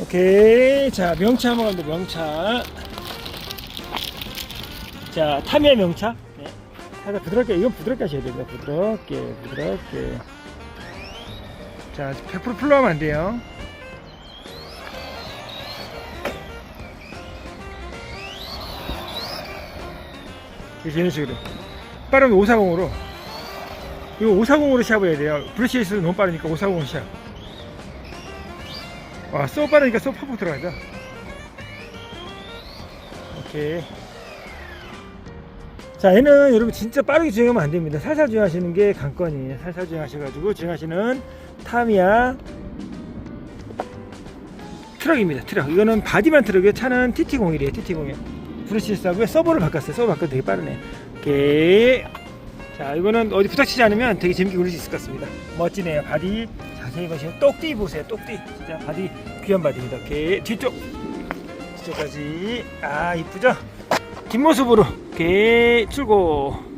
오케이. 자, 명차 한번 갑니다. 명차. 자, 타미야 명차. 네. 살짝 부드럽게, 이건 부드럽게 하셔야 됩니다. 부드럽게, 부드럽게. 자, 100% 풀로 하면 안 돼요. 이런 식으로. 빠르면 540으로. 이거 540으로 시합을 해야 돼요. 브러쉬 에서 너무 빠르니까 540으로 시합. 와, 쏘 빠르니까 쏘 팍팍 들어가죠. 오케이. 자, 얘는 여러분 진짜 빠르게 주행하면 안 됩니다. 살살 주행하시는 게 관건이에요. 살살 주행하셔가지고 주행하시는 타미야 트럭입니다. 트럭. 이거는 바디만 트럭이에요. 차는 TT01이에요. TT01. 브러쉬 싸고요. 서버를 바꿨어요. 서버 바꿔도 되게 빠르네. 오케이. 자, 이거는 어디 부닥치지 않으면 되게 재밌게 굴릴 수 있을 것 같습니다. 멋지네요. 바디 자세히 보시면 똑띠 보세요. 똑띠. 진짜 바디 귀한 바디입니다. 오케이. 뒤쪽. 뒤쪽까지. 아, 이쁘죠? 뒷모습으로. 오케이. 출고.